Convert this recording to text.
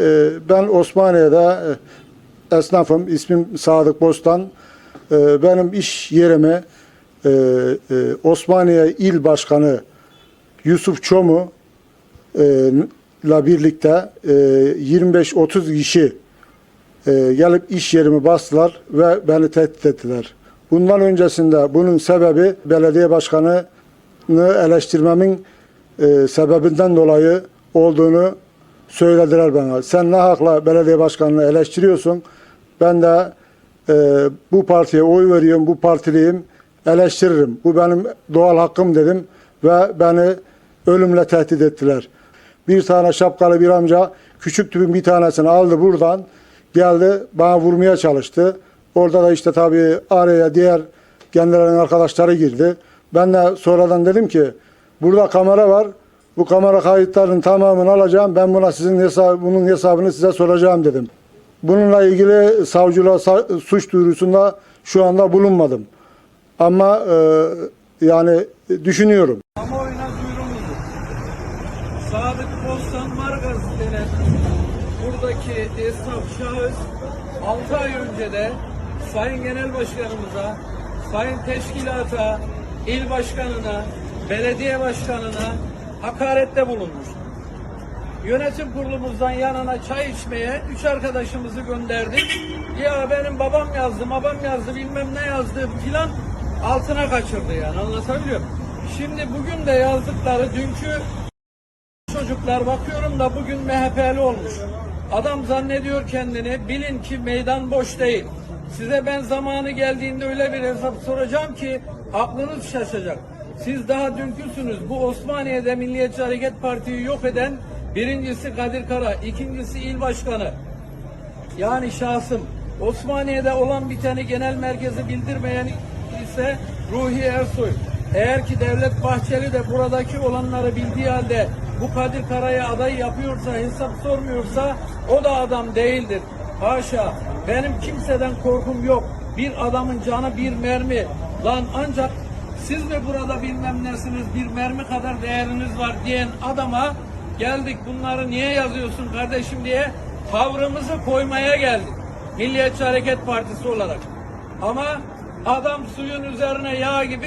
Ee, Ben Osmaniye'de e, esnafım. İsmim Sadık Bostan. Ee, Benim iş yerime e, e, Osmaniye İl Başkanı Yusuf Çomu ile birlikte e, 25-30 kişi gelip iş yerimi bastılar ve beni tehdit ettiler. Bundan öncesinde bunun sebebi belediye başkanını eleştirmemin sebebinden dolayı olduğunu söylediler bana. Sen ne hakla belediye başkanını eleştiriyorsun? Ben de e, bu partiye oy veriyorum, bu partiliyim, eleştiririm. Bu benim doğal hakkım dedim ve beni ölümle tehdit ettiler. Bir tane şapkalı bir amca küçük tüpün bir tanesini aldı buradan geldi bana vurmaya çalıştı. Orada da işte tabii araya diğer kendilerinin arkadaşları girdi. Ben de sonradan dedim ki burada kamera var. Bu kamera kayıtlarının tamamını alacağım. Ben buna sizin hesabı, bunun hesabını size soracağım dedim. Bununla ilgili savcılığa sa- suç duyurusunda şu anda bulunmadım. Ama e, yani düşünüyorum. Kamuoyuna duyurumudur. Sadık Bostan Margaz buradaki esnaf şahıs 6 ay önce de Sayın Genel Başkanımıza, Sayın Teşkilata, il Başkanına, Belediye Başkanına hakarette bulunmuş. Yönetim kurulumuzdan yanına çay içmeye üç arkadaşımızı gönderdik. Ya benim babam yazdı, babam yazdı, bilmem ne yazdı filan altına kaçırdı yani anlatabiliyor muyum? Şimdi bugün de yazdıkları dünkü çocuklar bakıyorum da bugün MHP'li olmuş. Adam zannediyor kendini bilin ki meydan boş değil. Size ben zamanı geldiğinde öyle bir hesap soracağım ki aklınız şaşacak. Siz daha dünküsünüz. Bu Osmaniye'de Milliyetçi Hareket Parti'yi yok eden birincisi Kadir Kara, ikincisi il başkanı. Yani şahsım Osmaniye'de olan biteni genel merkezi bildirmeyen ise Ruhi Ersoy. Eğer ki Devlet Bahçeli de buradaki olanları bildiği halde bu Kadir Kara'ya aday yapıyorsa, hesap sormuyorsa o da adam değildir. Haşa. Benim kimseden korkum yok. Bir adamın canı bir mermi. Lan ancak siz mi burada bilmem nesiniz bir mermi kadar değeriniz var diyen adama geldik bunları niye yazıyorsun kardeşim diye tavrımızı koymaya geldik. Milliyetçi Hareket Partisi olarak. Ama adam suyun üzerine yağ gibi